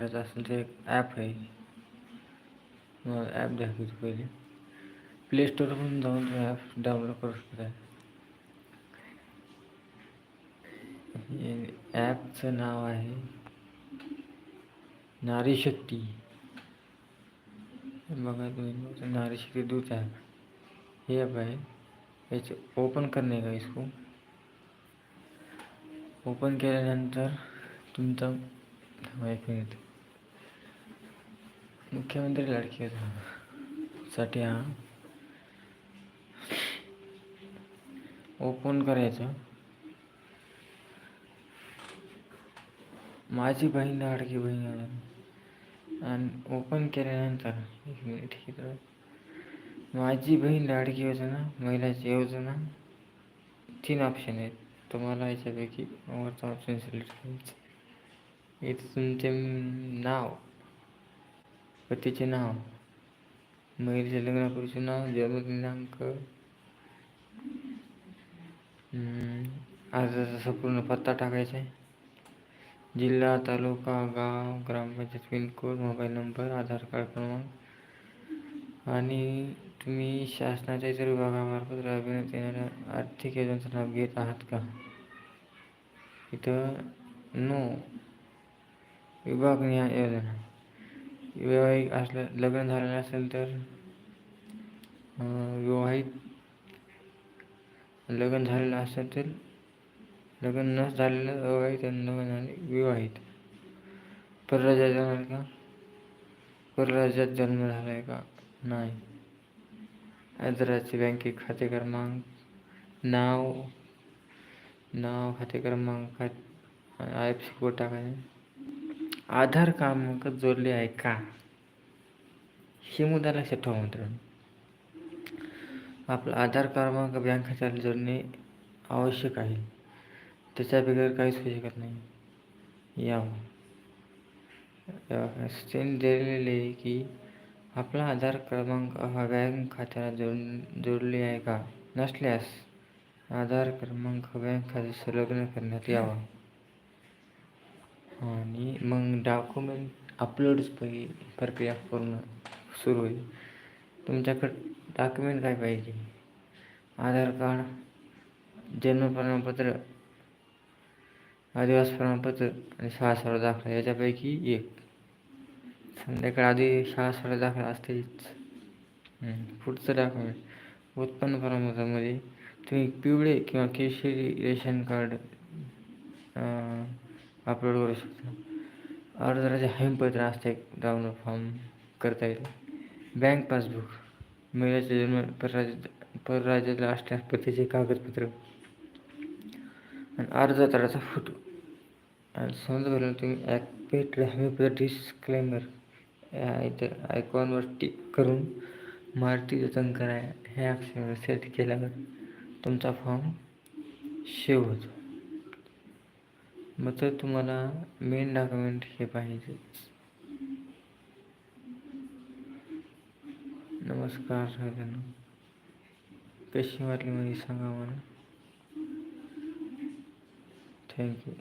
करायचं असेल तर एक ॲप आहे मग ॲप दाखवतो पहिले। प्ले स्टोरवरून जाऊन तुम्ही ॲप डाउनलोड करू शकता ॲपचं आहे नारी शक्ती। बघा तुम्ही नारी शक्ती दूध ॲप हे ॲप आहे याचे ओपन करने का इसको। ओपन केल्यानंतर तुमचा एक मिनिट मुख्यमंत्री लाडकी साठी हा. ओपन करायचं. माझी बहीण लाडकी बहीण आणि ओपन केल्यानंतर एक मिनिट हे माझी बहीण लाडकी योजना महिलाची योजना तीन ऑप्शन आहेत. तुम्हाला याच्यापैकी वरचा ऑप्शन सिलेक्ट करायचं इथं तुमचे नाव पतीचे नाव. महिलेच्या लग्नापूर्वीचे नाव जन्मदिनांक. अर्जाचा संपूर्ण पत्ता टाकायचा आहे. जिल्हा तालुका गाव ग्रामपंचायत pincode mobile number Aadhaar card क्रमांक. आणि तुम्ही शासनाच्या इतर विभागामार्फत राबविण्यात येणाऱ्या आर्थिक योजनांचा लाभ घेत आहात का? इथं नो विभागनीय योजना. वैवाहिक असलं लग्न झालेलं असेल तर विवाहित लग्न झालेलं असेल तर लग्न न झालेलं अविवाहित आणि लग्न झाले विवाहित. परराज्यात जाणार का? परराज्यात जन्म झाला आहे का? नाही. हैदराबादचे बँके खाते क्रमांक नाव नाव खाते क्रमांक आय एफ सी कोड टाकायचं. आधार क्रमांक जोडले आहे का? हे मुद्दा लक्षात ठेवा मित्रांनो. आपला आधार क्रमांक बँक खात्याला जोडणे आवश्यक आहे. त्याच्या बिगर काहीच होऊ शकत नाही. या स्टेन दिलेले आहे की आपला आधार क्रमांक हा बँक खात्याला जोड जोडले आहे का? नसल्यास आधार क्रमांक बँक खात्यात संलग्न करण्यात यावा. आणि मग डॉक्युमेंट अपलोड प्रक्रिया पूर्ण सुरू होईल. तुमच्याकडं डॉक्युमेंट काय पाहिजे? आधार कार्ड जन्म प्रमाणपत्र आदिवास प्रमाणपत्र आणि शाळा सर्व दाखला याच्यापैकी एक. संध्याकाळ आधी शाळा सर्व दाखला असतेच. पुढचं डॉक्युमेंट उत्पन्न प्रमाणपत्रामध्ये तुम्ही पिवळे किंवा केशरी रेशन कार्ड अपलोड करू शकता. अर्जदाराचे हमीपत्र असते डाउनलोड फॉर्म करता येईल बँक पासबुक। महिलाचे जन्म परराज्यात परराज्यातला असल्यास पतीचे कागदपत्र आणि अर्जदाराचा फोटो। आणि समजा बरं तुम्ही ॲक्टिवेट हमीपत्र डिस्क्लेमर इथं आयकॉनवर टिक करून मारुती जतन करा हे ॲक्शन सेट केल्यावर तुमचा फॉर्म सेव्ह होतो मग तर तुम्हाला मेन डॉक्युमेंट हे पाहिजे. नमस्कार सगळ्यांना कशी वाटली म्हणजे सांगा मला. थँक्यू